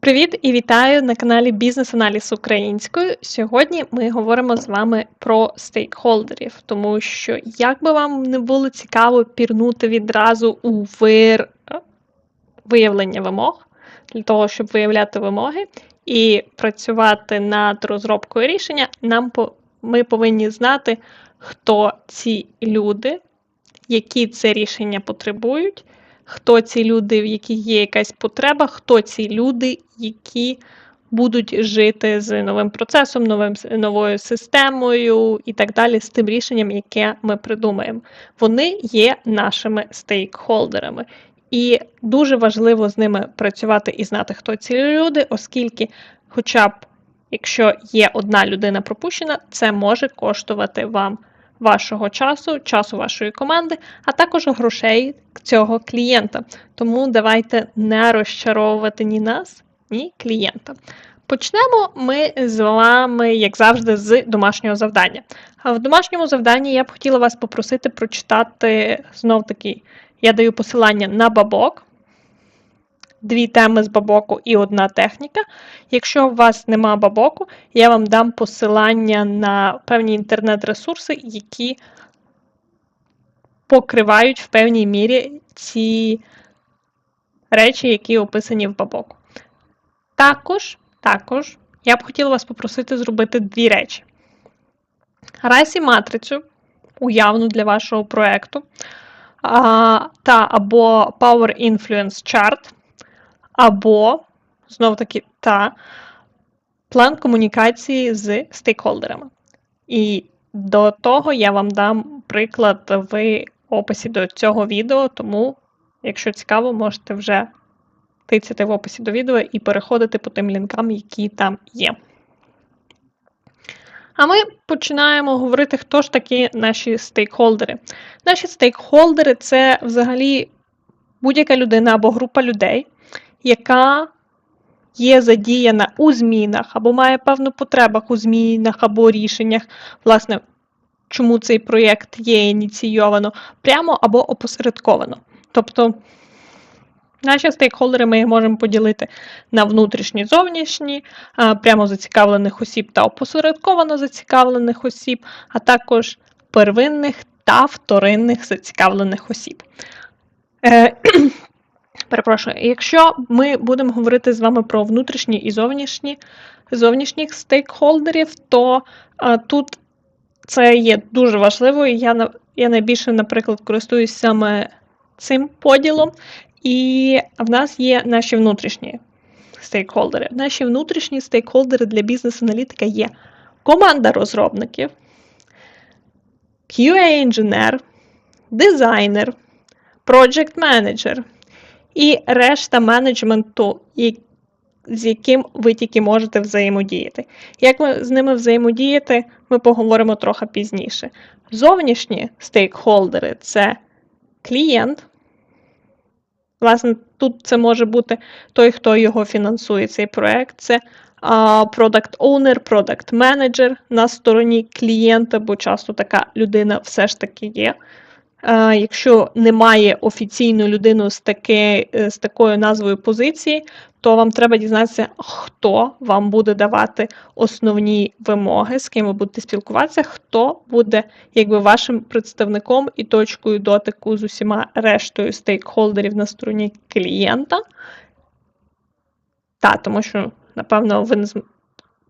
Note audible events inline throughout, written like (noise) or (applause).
Привіт і вітаю на каналі Бізнес-аналіз українською. Сьогодні ми говоримо з вами про стейкхолдерів, тому що як би вам не було цікаво пірнути відразу у вир виявлення вимог, для того, щоб виявляти вимоги і працювати над розробкою рішення, нам ми повинні знати, хто ці люди, які це рішення потребують хто ці люди, в яких є якась потреба, хто ці люди, які будуть жити з новим процесом, новим, новою системою і так далі, з тим рішенням, яке ми придумаємо. Вони є нашими стейкхолдерами. І дуже важливо з ними працювати і знати, хто ці люди, оскільки, хоча б якщо є одна людина пропущена, це може коштувати вам вашого часу, часу вашої команди, а також грошей цього клієнта. Тому давайте не розчаровувати ні нас, ні клієнта. Почнемо ми з вами, як завжди, з домашнього завдання. А в домашньому завданні я б хотіла вас попросити прочитати знов таки, я даю посилання на бабок дві теми з бабоку і одна техніка. Якщо у вас нема бабоку, я вам дам посилання на певні інтернет-ресурси, які покривають в певній мірі ці речі, які описані в бабоку. Також, також я б хотіла вас попросити зробити дві речі. Райсі матрицю, уявну для вашого проєкту, та або Power Influence Chart, або, знов таки, та план комунікації з стейкхолдерами. І до того я вам дам приклад в описі до цього відео, тому, якщо цікаво, можете вже тицяти в описі до відео і переходити по тим лінкам, які там є. А ми починаємо говорити, хто ж такі наші стейкхолдери. Наші стейкхолдери це взагалі будь-яка людина або група людей, яка є задіяна у змінах або має певну потребу у змінах або рішеннях, власне, чому цей проєкт є ініційовано, прямо або опосередковано. Тобто наші стейкхолдери ми їх можемо поділити на внутрішні, зовнішні, прямо зацікавлених осіб та опосередковано зацікавлених осіб, а також первинних та вторинних зацікавлених осіб. Перепрошую, якщо ми будемо говорити з вами про внутрішні і зовнішні зовнішніх стейкхолдерів, то а, тут це є дуже важливо, і я я найбільше, наприклад, користуюсь саме цим поділом. І в нас є наші внутрішні стейкхолдери. Наші внутрішні стейкхолдери для бізнес-аналітика є команда розробників, QA-інженер, дизайнер, project менеджер і решта менеджменту, з яким ви тільки можете взаємодіяти. Як ми з ними взаємодіяти, ми поговоримо трохи пізніше. Зовнішні стейкхолдери це клієнт. Власне, тут це може бути той, хто його фінансує, цей проект. Це продакт owner, продакт менеджер на стороні клієнта, бо часто така людина все ж таки є. Якщо немає офіційної людини з таки, е, з такою назвою позиції, то вам треба дізнатися, хто вам буде давати основні вимоги, з ким ви будете спілкуватися, хто буде якби вашим представником і точкою дотику з усіма рештою стейкхолдерів на стороні клієнта. Так, тому що, напевно, ви не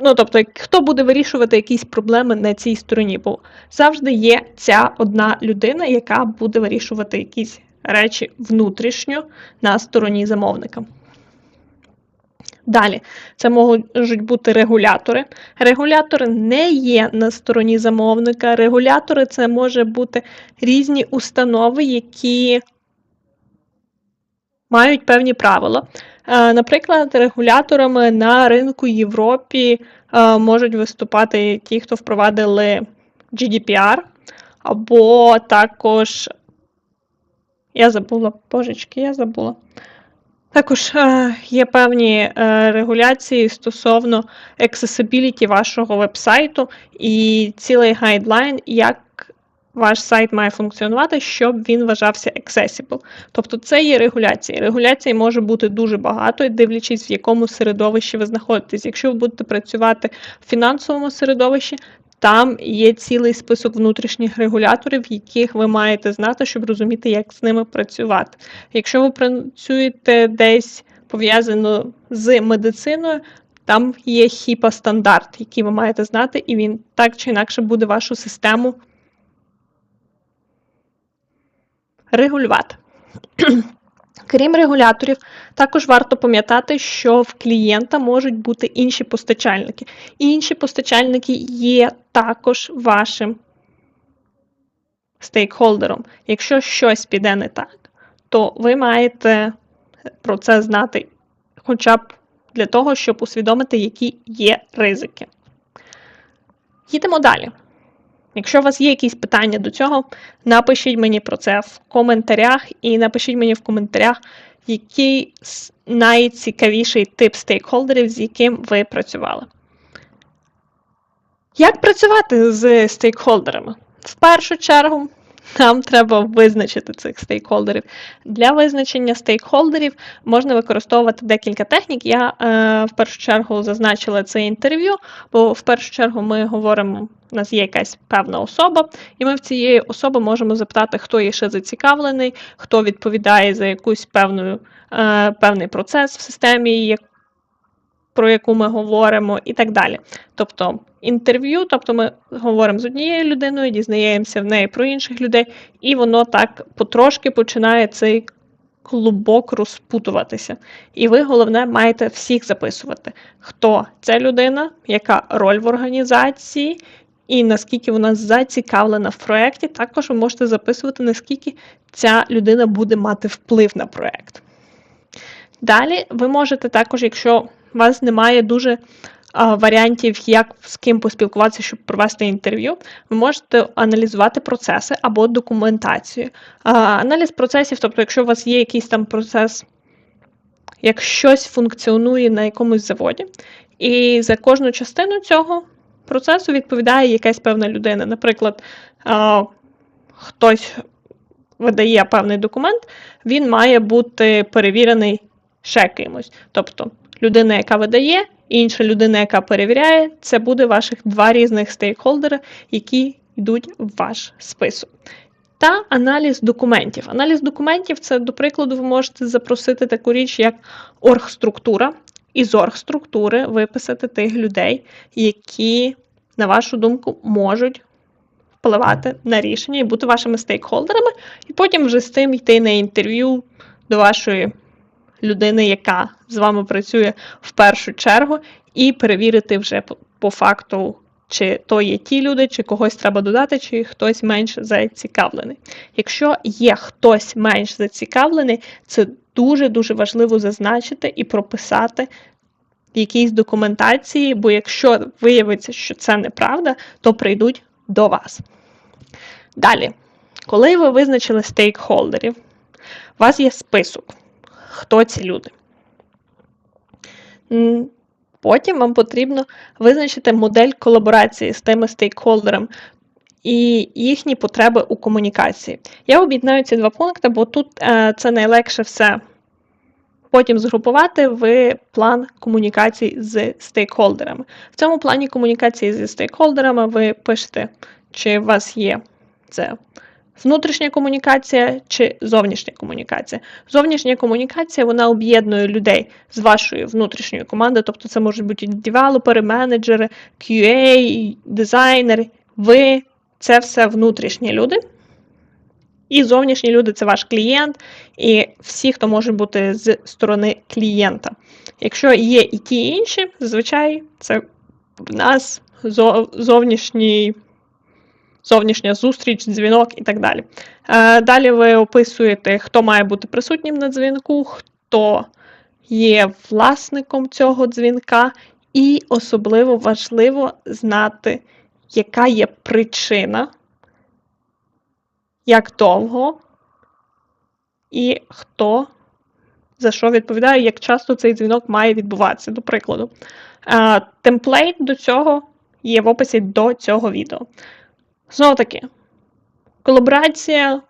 Ну, тобто, хто буде вирішувати якісь проблеми на цій стороні? Бо завжди є ця одна людина, яка буде вирішувати якісь речі внутрішньо на стороні замовника. Далі, це можуть бути регулятори. Регулятори не є на стороні замовника. Регулятори це може бути різні установи, які мають певні правила. Е, наприклад, регуляторами на ринку Європі е, можуть виступати ті, хто впровадили GDPR, або також. Я забула, божечки, я забула. Також е, є певні регуляції стосовно accessibility вашого вебсайту і цілий гайдлайн, як ваш сайт має функціонувати, щоб він вважався accessible. Тобто це є регуляції. Регуляцій може бути дуже багато, дивлячись, в якому середовищі ви знаходитесь. Якщо ви будете працювати в фінансовому середовищі, там є цілий список внутрішніх регуляторів, яких ви маєте знати, щоб розуміти, як з ними працювати. Якщо ви працюєте десь пов'язано з медициною, там є HIPAA стандарт, який ви маєте знати, і він так чи інакше буде вашу систему регулювати. (clears throat) Крім регуляторів, також варто пам'ятати, що в клієнта можуть бути інші постачальники. І інші постачальники є також вашим стейкхолдером. Якщо щось піде не так, то ви маєте про це знати хоча б для того, щоб усвідомити, які є ризики. Їдемо далі. Якщо у вас є якісь питання до цього, напишіть мені про це в коментарях і напишіть мені в коментарях, який найцікавіший тип стейкхолдерів, з яким ви працювали. Як працювати з стейкхолдерами? В першу чергу, нам треба визначити цих стейкхолдерів. Для визначення стейкхолдерів можна використовувати декілька технік. Я е, в першу чергу зазначила це інтерв'ю, бо в першу чергу ми говоримо, у нас є якась певна особа, і ми в цієї особи можемо запитати, хто є ще зацікавлений, хто відповідає за якусь певну, е, певний процес в системі, про яку ми говоримо, і так далі. Тобто інтерв'ю, тобто ми говоримо з однією людиною, дізнаємося в неї про інших людей, і воно так потрошки починає цей клубок розпутуватися. І ви, головне, маєте всіх записувати, хто ця людина, яка роль в організації. І наскільки вона зацікавлена в проєкті, також ви можете записувати, наскільки ця людина буде мати вплив на проєкт. Далі ви можете також, якщо у вас немає дуже варіантів, як з ким поспілкуватися, щоб провести інтерв'ю, ви можете аналізувати процеси або документацію. Аналіз процесів, тобто, якщо у вас є якийсь там процес, як щось функціонує на якомусь заводі, і за кожну частину цього процесу відповідає якась певна людина. Наприклад, хтось видає певний документ, він має бути перевірений ще кимось. Тобто людина, яка видає, інша людина, яка перевіряє, це буде ваших два різних стейкхолдера, які йдуть в ваш список. Та аналіз документів. Аналіз документів це, до прикладу, ви можете запросити таку річ, як оргструктура, і з оргструктури виписати тих людей, які, на вашу думку, можуть впливати на рішення і бути вашими стейкхолдерами, і потім вже з тим йти на інтерв'ю до вашої людини, яка з вами працює в першу чергу, і перевірити вже по факту, чи то є ті люди, чи когось треба додати, чи хтось менш зацікавлений. Якщо є хтось менш зацікавлений, це дуже-дуже важливо зазначити і прописати в якійсь документації, бо якщо виявиться, що це неправда, то прийдуть до вас. Далі, коли ви визначили стейкхолдерів, у вас є список хто ці люди. Потім вам потрібно визначити модель колаборації з тими стейкхолдерами і їхні потреби у комунікації. Я об'єднаю ці два пункти, бо тут е, це найлегше все потім згрупувати в план комунікації з стейкхолдерами. В цьому плані комунікації зі стейкхолдерами ви пишете, чи у вас є це Внутрішня комунікація чи зовнішня комунікація. Зовнішня комунікація вона об'єднує людей з вашої внутрішньої команди, тобто це можуть бути девелопери, менеджери, QA, дизайнери. Ви це все внутрішні люди. І зовнішні люди це ваш клієнт, і всі, хто може бути з сторони клієнта. Якщо є і ті і інші, зазвичай це в нас зовнішній зовнішня зустріч, дзвінок і так далі. Е, далі ви описуєте, хто має бути присутнім на дзвінку, хто є власником цього дзвінка, і особливо важливо знати, яка є причина, як довго і хто за що відповідає, як часто цей дзвінок має відбуватися, до прикладу. Е, темплейт до цього є в описі до цього відео. Знову таки, колаборація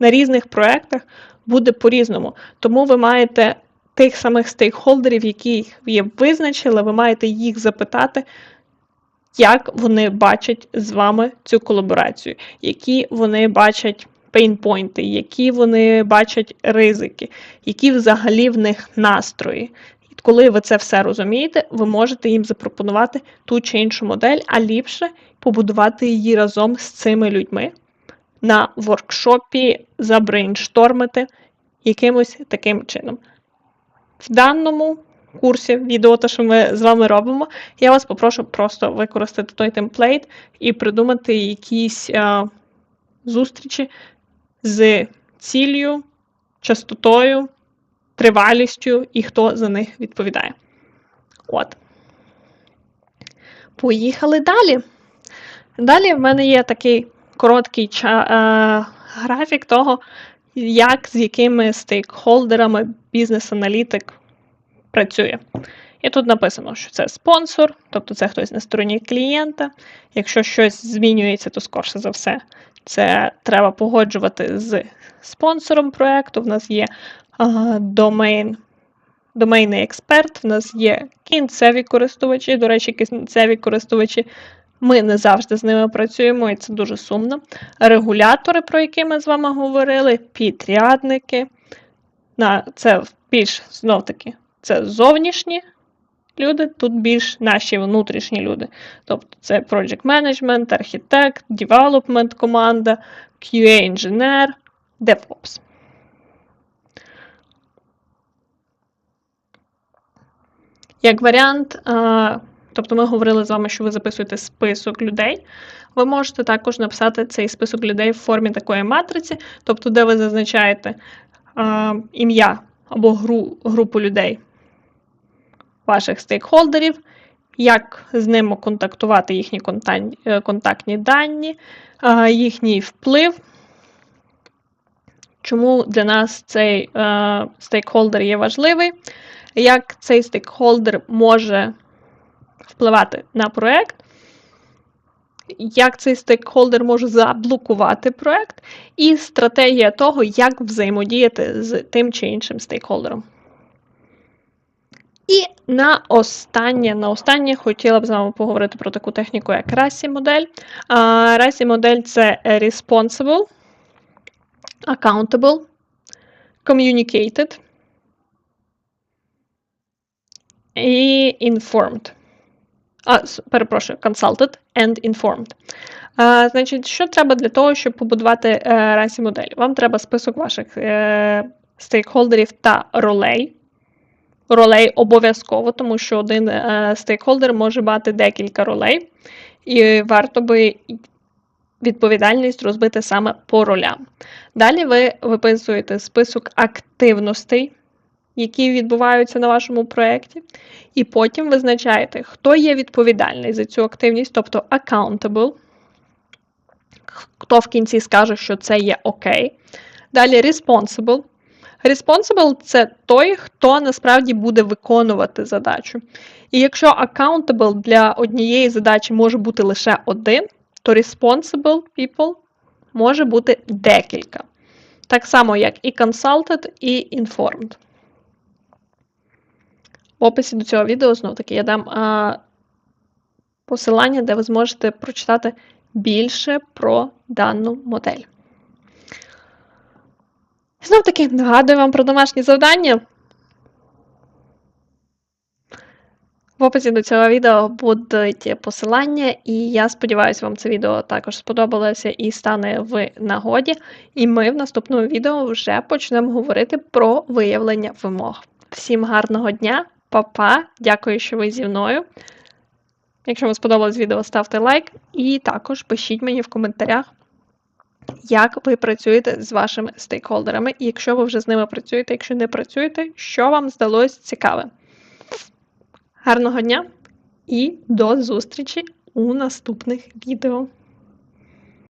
на різних проєктах буде по-різному. Тому ви маєте тих самих стейкхолдерів, яких ви визначили, ви маєте їх запитати, як вони бачать з вами цю колаборацію, які вони бачать пейнпойнти, які вони бачать ризики, які взагалі в них настрої. Коли ви це все розумієте, ви можете їм запропонувати ту чи іншу модель, а ліпше побудувати її разом з цими людьми на воркшопі, забрейнштормити якимось таким чином. В даному курсі відео, те, що ми з вами робимо, я вас попрошу просто використати той темплейт і придумати якісь а, зустрічі з ціллю, частотою, тривалістю і хто за них відповідає. От. Поїхали далі. Далі в мене є такий короткий е, графік того, як з якими стейкхолдерами бізнес-аналітик працює. І тут написано, що це спонсор, тобто це хтось на стороні клієнта. Якщо щось змінюється, то скорше за все це треба погоджувати з спонсором проєкту. В нас є домейн, домейний експерт, в нас є кінцеві користувачі. До речі, кінцеві користувачі. Ми не завжди з ними працюємо, і це дуже сумно. Регулятори, про які ми з вами говорили, підрядники. На, Це більш знов таки це зовнішні люди, тут більш наші внутрішні люди. Тобто це project management, архітект, development команда, QA-інженер, DevOps. Як варіант, тобто ми говорили з вами, що ви записуєте список людей. Ви можете також написати цей список людей в формі такої матриці, тобто, де ви зазначаєте ім'я або гру, групу людей, ваших стейкхолдерів, як з ними контактувати їхні е, контактні дані, їхній вплив. Чому для нас цей е, стейкхолдер є важливий? Як цей стейкхолдер може впливати на проєкт, як цей стейкхолдер може заблокувати проєкт, і стратегія того, як взаємодіяти з тим чи іншим стейкхолдером. І на останнє на останнє хотіла б з вами поговорити про таку техніку, як RASI модель. RASI модель це Responsible, Accountable, Communicated і Informed. А, перепрошую, Consulted and Informed. А, Значить, що треба для того, щоб побудувати е, RASI модель? Вам треба список ваших е, стейкхолдерів та ролей ролей обов'язково, тому що один е, стейкхолдер може мати декілька ролей, і варто би відповідальність розбити саме по ролям. Далі ви виписуєте список активностей, які відбуваються на вашому проєкті, і потім визначаєте, хто є відповідальний за цю активність, тобто accountable, хто в кінці скаже, що це є окей. Далі responsible. Responsible – це той, хто насправді буде виконувати задачу. І якщо accountable для однієї задачі може бути лише один, то responsible people може бути декілька. Так само, як і consulted, і informed. В описі до цього відео знов таки я дам а, посилання, де ви зможете прочитати більше про дану модель. Знов таки нагадую вам про домашні завдання. В описі до цього відео будуть посилання, і я сподіваюся, вам це відео також сподобалося і стане в нагоді. І ми в наступному відео вже почнемо говорити про виявлення вимог. Всім гарного дня, па-па, дякую, що ви зі мною. Якщо вам сподобалось відео, ставте лайк і також пишіть мені в коментарях як ви працюєте з вашими стейкхолдерами, і якщо ви вже з ними працюєте, якщо не працюєте, що вам здалось цікаве. Гарного дня і до зустрічі у наступних відео.